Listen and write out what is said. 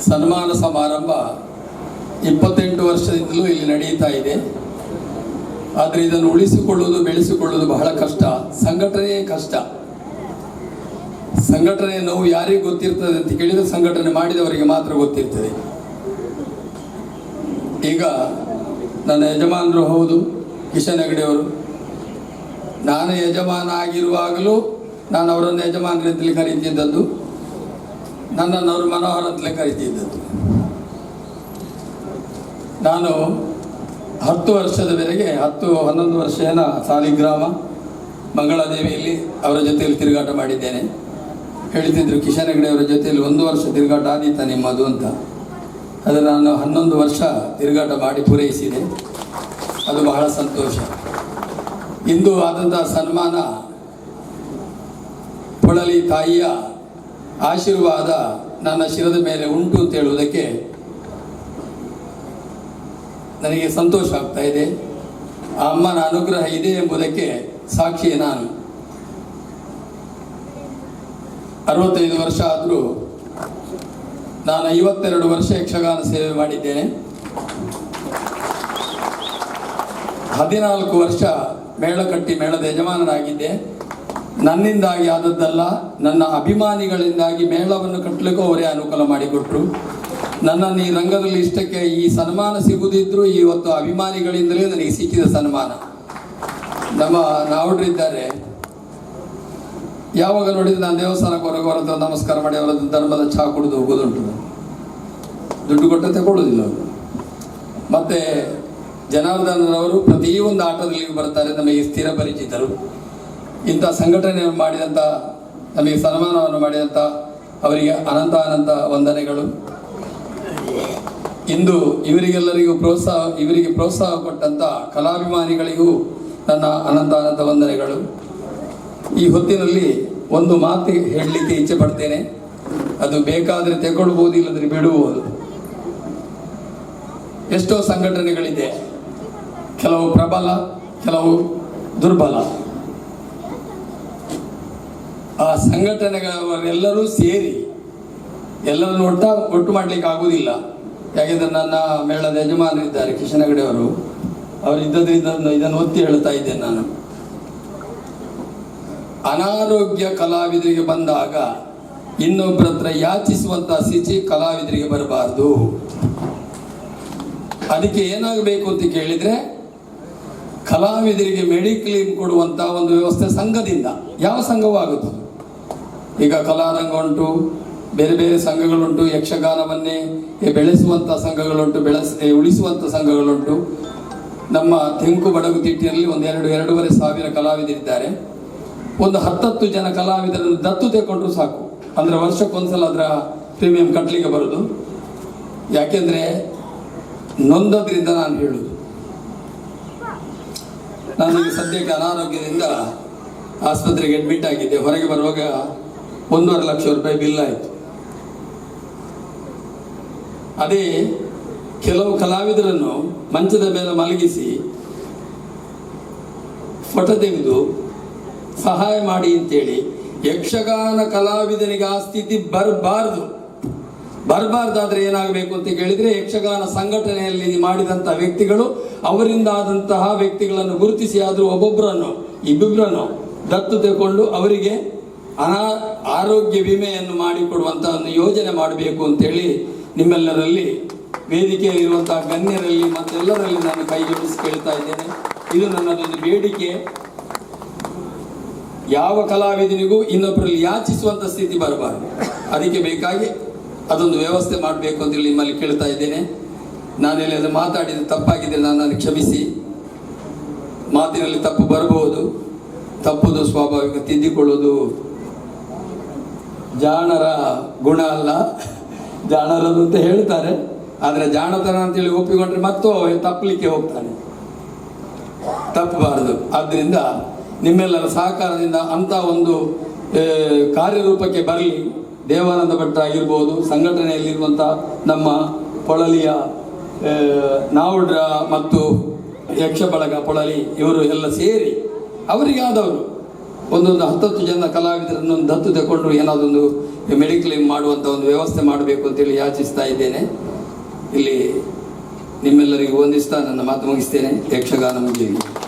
ಸನ್ಮಾನ ಸಮಾರಂಭ ಇಪ್ಪತ್ತೆಂಟು ವರ್ಷದಿಂದಲೂ ಇಲ್ಲಿ ನಡೆಯುತ್ತಾ ಇದೆ. ಆದರೆ ಇದನ್ನು ಉಳಿಸಿಕೊಳ್ಳುವುದು, ಬೆಳೆಸಿಕೊಳ್ಳುವುದು ಬಹಳ ಕಷ್ಟ. ಸಂಘಟನೆಯೇ ಕಷ್ಟ. ಸಂಘಟನೆ ನೋವು ಯಾರಿಗೆ ಗೊತ್ತಿರ್ತದೆ ಅಂತ ಕೇಳಿದ್ರೆ ಸಂಘಟನೆ ಮಾಡಿದವರಿಗೆ ಮಾತ್ರ ಗೊತ್ತಿರ್ತದೆ. ಈಗ ನನ್ನ ಯಜಮಾನರು ಹೌದು, ಕಿಶನ್ ಹೆಗಡೆಯವರು ನಾನು ಯಜಮಾನ ಆಗಿರುವಾಗಲೂ ನಾನು ಅವರನ್ನು ಯಜಮಾನರಿಂದಲೇ ಕರೀತಿದ್ದದ್ದು. ನನ್ನನ್ನು ಅವರು ಮನೋಹರ ಅಂತಲೇ ಕರಿತಿದ್ದದ್ದು ನಾನು ಹತ್ತು ವರ್ಷದವರೆಗೆ, ಹತ್ತು, ಹನ್ನೊಂದು ವರ್ಷ ಏನ ಸಾಲಿಗ್ರಾಮ, ಮಂಗಳಾದೇವಿಯಲ್ಲಿ ಅವರ ಜೊತೆಯಲ್ಲಿ ತಿರುಗಾಟ ಮಾಡಿದ್ದೇನೆ. ಹೇಳ್ತಿದ್ರು, ಕಿಶನ್ ಹೆಗಡೆ ಅವರ ಜೊತೆಯಲ್ಲಿ ಒಂದು ವರ್ಷ ತಿರುಗಾಟ ಆದೀತ ನಿಮ್ಮದು ಅಂತ. ಅದು ನಾನು ಹನ್ನೊಂದು ವರ್ಷ ತಿರುಗಾಟ ಮಾಡಿ ಪೂರೈಸಿದೆ. ಅದು ಬಹಳ ಸಂತೋಷ. ಇಂದು ಆದಂತಹ ಸನ್ಮಾನ ಪೊಳಲಿ ತಾಯಿಯ ಆಶೀರ್ವಾದ ನನ್ನ ಶಿರದ ಮೇಲೆ ಉಂಟು ಅಂತ ಹೇಳುವುದಕ್ಕೆ ನನಗೆ ಸಂತೋಷ ಆಗ್ತಾ ಇದೆ. ಆ ಅಮ್ಮನ ಅನುಗ್ರಹ ಇದೆ ಎಂಬುದಕ್ಕೆ ಸಾಕ್ಷಿ ನಾನು. ಅರವತ್ತೈದು ವರ್ಷ ಆದರೂ ನಾನು ಐವತ್ತೆರಡು ವರ್ಷ ಯಕ್ಷಗಾನ ಸೇವೆ ಮಾಡಿದ್ದೇನೆ. ಹದಿನಾಲ್ಕು ವರ್ಷ ಮೇಳಕಟ್ಟಿ ಮೇಳದ ಯಜಮಾನನಾಗಿದ್ದೆ. ನನ್ನಿಂದಾಗಿ ಆದದ್ದಲ್ಲ, ನನ್ನ ಅಭಿಮಾನಿಗಳಿಂದಾಗಿ ಮೇಳವನ್ನು ಕಟ್ಟಲಿಕ್ಕೂ ಅವರೇ ಅನುಕೂಲ ಮಾಡಿಕೊಟ್ರು. ನನ್ನನ್ನು ಈ ರಂಗದಲ್ಲಿ ಇಷ್ಟಕ್ಕೆ ಈ ಸನ್ಮಾನ ಸಿಗುದಿದ್ರು ಇವತ್ತು ಅಭಿಮಾನಿಗಳಿಂದಲೇ ನನಗೆ ಸಿಕ್ಕಿದ ಸನ್ಮಾನ. ನಮ್ಮ ನಾವುಡ್ರಿದ್ದಾರೆ ಯಾವಾಗ ನೋಡಿದ್ರೆ ನಾನು ದೇವಸ್ಥಾನಕ್ಕೆ ಹೊರಗೆ ಹೊರತು ನಮಸ್ಕಾರ ಮಾಡಿ ಅವರದ್ದು ಧರ್ಮದ ಚಹಾ ಕುಡಿದು ಹೋಗೋದುಂಟು. ದುಡ್ಡು ಕೊಟ್ಟು ತಗೊಳ್ಳೋದಿಲ್ಲ ಅವರು. ಮತ್ತೆ ಜನಾರ್ದನರವರು ಪ್ರತಿಯೊಂದು ಆಟದಲ್ಲಿ ಬರ್ತಾರೆ ನಮಗೆ ಸ್ಥಿರ ಪರಿಚಿತರು. ಇಂಥ ಸಂಘಟನೆಯನ್ನು ಮಾಡಿದಂಥ, ನಮಗೆ ಸನ್ಮಾನವನ್ನು ಮಾಡಿದಂಥ ಅವರಿಗೆ ಅನಂತ ಅನಂತ ವಂದನೆಗಳು. ಇಂದು ಇವರಿಗೆಲ್ಲರಿಗೂ ಪ್ರೋತ್ಸಾಹ, ಇವರಿಗೆ ಪ್ರೋತ್ಸಾಹ ಕೊಟ್ಟಂಥ ಕಲಾಭಿಮಾನಿಗಳಿಗೂ ನನ್ನ ಅನಂತ ಅನಂತ ವಂದನೆಗಳು. ಈ ಹೊತ್ತಿನಲ್ಲಿ ಒಂದು ಮಾತು ಹೇಳಲಿಕ್ಕೆ ಇಚ್ಛೆ ಪಡ್ತೇನೆ. ಅದು ಬೇಕಾದರೆ ತೆಗೊಳ್ಬೋದು ಇಲ್ಲದ್ರೆ ಬಿಡುವುದು. ಎಷ್ಟೋ ಸಂಘಟನೆಗಳಿದೆ. ಕೆಲವು ಪ್ರಬಲ, ಕೆಲವು ದುರ್ಬಲ. ಆ ಸಂಘಟನೆಗಳವರೆಲ್ಲರೂ ಸೇರಿ ಎಲ್ಲರನ್ನು ನೋಡ್ತಾ ಒಟ್ಟು ಮಾಡ್ಲಿಕ್ಕೆ ಆಗುವುದಿಲ್ಲ ಯಾಕೆಂದ್ರೆ ನನ್ನ ಮೇಳದ ಯಜಮಾನರಿದ್ದಾರೆ ಕಿಶನ್ ಅವರು ಅವರು ಇದ್ದದ್ರಿಂದ ಇದನ್ನು ಒತ್ತಿ ಹೇಳ್ತಾ ಇದ್ದೇನೆ ನಾನು. ಅನಾರೋಗ್ಯ ಕಲಾವಿದರಿಗೆ ಬಂದಾಗ ಇನ್ನೊಬ್ಬರ ಹತ್ರ ಯಾಚಿಸುವಂತ ಸಿಚಿ ಕಲಾವಿದರಿಗೆ ಬರಬಾರದು. ಅದಕ್ಕೆ ಏನಾಗಬೇಕು ಅಂತ ಕೇಳಿದ್ರೆ, ಕಲಾವಿದರಿಗೆ ಮೆಡಿಕ್ಲೇಮ್ ಕೊಡುವಂತ ಒಂದು ವ್ಯವಸ್ಥೆ ಸಂಘದಿಂದ, ಯಾವ ಸಂಘವೂ ಆಗುತ್ತದೆ ಈಗ ಕಲಾರಂಗ ಉಂಟು ಬೇರೆ ಬೇರೆ ಸಂಘಗಳುಂಟು, ಯಕ್ಷಗಾನವನ್ನೇ ಬೆಳೆಸುವಂತ ಸಂಘಗಳುಂಟು, ಬೆಳೆಸ ಉಳಿಸುವಂತ ಸಂಘಗಳುಂಟು. ನಮ್ಮ ತೆಂಕು ಬಡಗು ತಿಟ್ಟಿಯಲ್ಲಿ ಒಂದು ಎರಡು, ಎರಡೂವರೆ ಸಾವಿರ ಕಲಾವಿದರಿದ್ದಾರೆ. ಒಂದು ಹತ್ತತ್ತು ಜನ ಕಲಾವಿದರನ್ನು ದತ್ತು ತೆಕೊಂಡ್ರು ಸಾಕು. ಅಂದ್ರೆ ವರ್ಷಕ್ಕೊಂದ್ಸಲ ಅದರ ಪ್ರೀಮಿಯಂ ಕಟ್ಟಲಿಕ್ಕೆ ಬರೋದು. ಯಾಕೆಂದ್ರೆ ನೊಂದದ್ರಿಂದ ನಾನು ಹೇಳುದು. ನಾನು ಸದ್ಯಕ್ಕೆ ಅನಾರೋಗ್ಯದಿಂದ ಆಸ್ಪತ್ರೆಗೆ ಅಡ್ಮಿಟ್ ಆಗಿದ್ದೆ. ಹೊರಗೆ ಬರುವಾಗ ಒಂದೂವರೆ ಲಕ್ಷ ರೂಪಾಯಿ ಬಿಲ್ ಆಯಿತು. ಅದೇ ಕೆಲವು ಕಲಾವಿದರನ್ನು ಮಂಚದ ಮೇಲೆ ಮಲಗಿಸಿ ಫೋಟೋ ತೆಗೆದು ಸಹಾಯ ಮಾಡಿ ಅಂತೇಳಿ ಯಕ್ಷಗಾನ ಕಲಾವಿದನಿಗೆ ಆ ಸ್ಥಿತಿ ಬರಬಾರ್ದು. ಬರಬಾರ್ದಾದ್ರೆ ಏನಾಗಬೇಕು ಅಂತ ಕೇಳಿದರೆ ಯಕ್ಷಗಾನ ಸಂಘಟನೆಯಲ್ಲಿ ಮಾಡಿದಂಥ ವ್ಯಕ್ತಿಗಳು, ಅವರಿಂದ ಆದಂತಹ ವ್ಯಕ್ತಿಗಳನ್ನು ಗುರುತಿಸಿ ಆದರೂ ಒಬ್ಬೊಬ್ಬರನ್ನು ಇಬ್ಬಿಬ್ಬರನ್ನು ದತ್ತು ತಗೊಂಡು ಅವರಿಗೆ ಅನಾ ಆರೋಗ್ಯ ವಿಮೆಯನ್ನು ಮಾಡಿಕೊಡುವಂಥ ಒಂದು ಯೋಜನೆ ಮಾಡಬೇಕು ಅಂತೇಳಿ ನಿಮ್ಮೆಲ್ಲರಲ್ಲಿ ವೇದಿಕೆಯಲ್ಲಿರುವಂತಹ ಗಣ್ಯರಲ್ಲಿ ಮತ್ತೆಲ್ಲರಲ್ಲಿ ನಾನು ಕೈಗೆಡಿಸಿ ಕೇಳ್ತಾ ಇದ್ದೇನೆ. ಇದು ನನ್ನದೊಂದು ಬೇಡಿಕೆ. ಯಾವ ಕಲಾವಿದನಿಗೂ ಇನ್ನೊಬ್ಬರಲ್ಲಿ ಯಾಚಿಸುವಂತ ಸ್ಥಿತಿ ಬರಬಾರದು. ಅದಕ್ಕೆ ಬೇಕಾಗಿ ಅದೊಂದು ವ್ಯವಸ್ಥೆ ಮಾಡಬೇಕು ಅಂತೇಳಿ ನಿಮ್ಮಲ್ಲಿ ಕೇಳ್ತಾ ಇದ್ದೇನೆ. ನಾನೆಲ್ಲಿ ಮಾತಾಡಿದ ತಪ್ಪಾಗಿದೆ ನನ್ನನ್ನು ಕ್ಷಮಿಸಿ. ಮಾತಿನಲ್ಲಿ ತಪ್ಪು ಬರಬಹುದು. ತಪ್ಪುದು ಸ್ವಾಭಾವಿಕ ತಿದ್ದಿಕೊಳ್ಳುವುದು ಜಾಣರ ಗುಣ ಅಲ್ಲ. ಜಾಣರದು ಅಂತ ಹೇಳ್ತಾರೆ. ಆದರೆ ಜಾಣತನ ಅಂತೇಳಿ ಒಪ್ಪಿಕೊಂಡ್ರೆ ಮತ್ತೂ ತಪ್ಪಲಿಕ್ಕೆ ಹೋಗ್ತಾನೆ. ತಪ್ಪಬಾರದು. ಆದ್ದರಿಂದ ನಿಮ್ಮೆಲ್ಲರ ಸಹಕಾರದಿಂದ ಅಂಥ ಒಂದು ಕಾರ್ಯರೂಪಕ್ಕೆ ಬರಲಿ. ದೇವಾನಂದ ಭಟ್ಟ ಆಗಿರ್ಬೋದು, ಸಂಘಟನೆಯಲ್ಲಿರುವಂಥ ನಮ್ಮ ಪೊಳಲಿಯ ನಾವುಡ್ರ ಮತ್ತು ಯಕ್ಷ ಬಳಗ ಪೊಳಲಿ ಇವರು ಎಲ್ಲ ಸೇರಿ, ಅವರಿಗಾದವರು ಒಂದೊಂದು ಹತ್ತತ್ತು ಜನ ಕಲಾವಿದರನ್ನು ಒಂದು ದತ್ತು ತಗೊಂಡು ಒಂದು ಮೆಡಿಕ್ಲೇಮ್ ಮಾಡುವಂಥ ಒಂದು ವ್ಯವಸ್ಥೆ ಮಾಡಬೇಕು ಅಂತೇಳಿ ಯಾಚಿಸ್ತಾ ಇದ್ದೇನೆ. ಇಲ್ಲಿ ನಿಮ್ಮೆಲ್ಲರಿಗೂ ವಂದಿಸ್ತಾ ನನ್ನ ಮಾತು ಮುಗಿಸ್ತೇನೆ. ಯಕ್ಷಗಾನ ಮುಗಿಲಿ